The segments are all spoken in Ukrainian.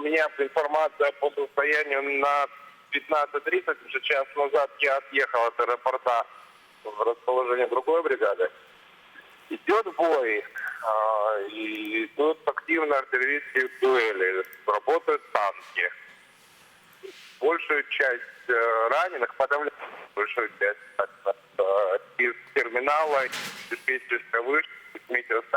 меня информация по состоянию на 15.30, уже час назад я отъехал от аэропорта в расположение другой бригады. Идет бой, а, и идут активно артиллерийские дуэли, работают танки. Большую часть э, раненых, подавляющую большую часть э, из терминала, диспетчерской вышки, метеостанции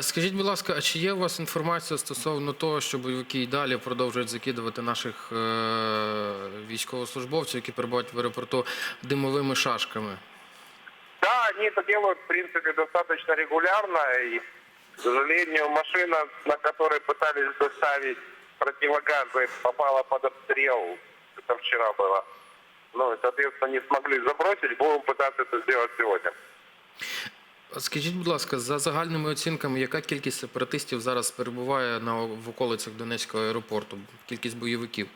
Скажіть, будь ласка, а чи є у вас інформація стосовно того, що бойовики й далі продовжують закидувати наших е, військовослужбовців, які перебувають в аеропорту димовими шашками? Да, они это делают, в принципе, достаточно регулярно. И, к сожалению, машина, на которой пытались доставить противогазы, попала под обстрел. Это вчера было. Ну, и, соответственно, не смогли забросить. Будем пытаться это сделать сегодня. Скажіть, будь ласка, за загальними оцінками, яка кількість сепаратистів зараз перебуває на в околицях Донецького аеропорту? Кількість бойовиків?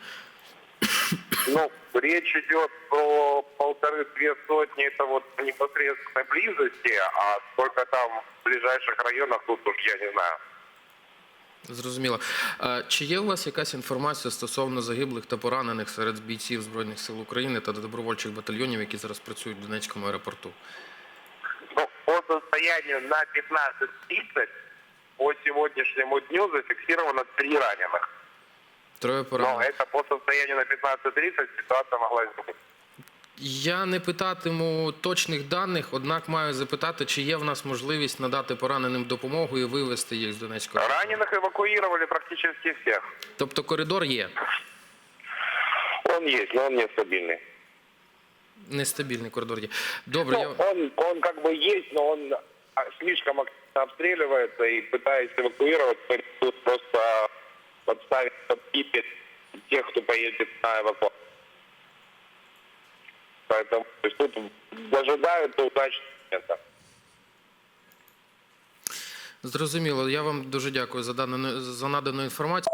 Ну, речь идет про полторы-две сотни, это вот в непосредственной близости, а сколько там в ближайших районах, тут уж я не знаю. Зрозуміло. Чи є у вас якась інформація стосовно загиблих та поранених серед бійців Збройних сил України та добровольчих батальйонів, які зараз працюють в Донецькому аеропорту? Ну, по состоянию на 15.30 по сегодняшнему дню зафиксировано три раненых. Троє Но поранених. это по состоянию на 15.30 ситуация могла измениться. Я не питатиму точних даних, однак маю запитати, чи є в нас можливість надати пораненим допомогу і вивезти їх з Донецького аеропорту. Раненых эвакуировали практически всех. Тобто коридор є Он есть, но он нестабильный. нестабільний коридор є. Добре, Ну, я он, он как бы есть, но он а, слишком активно обстреливается и пытаясь эвакуировать, тут просто подставить под кипет тех, кто поедет на эвакуацию. Поэтому то есть, тут ожидают удачного момента. зрозуміло. Я вам дуже дякую за дану за надану інформацію.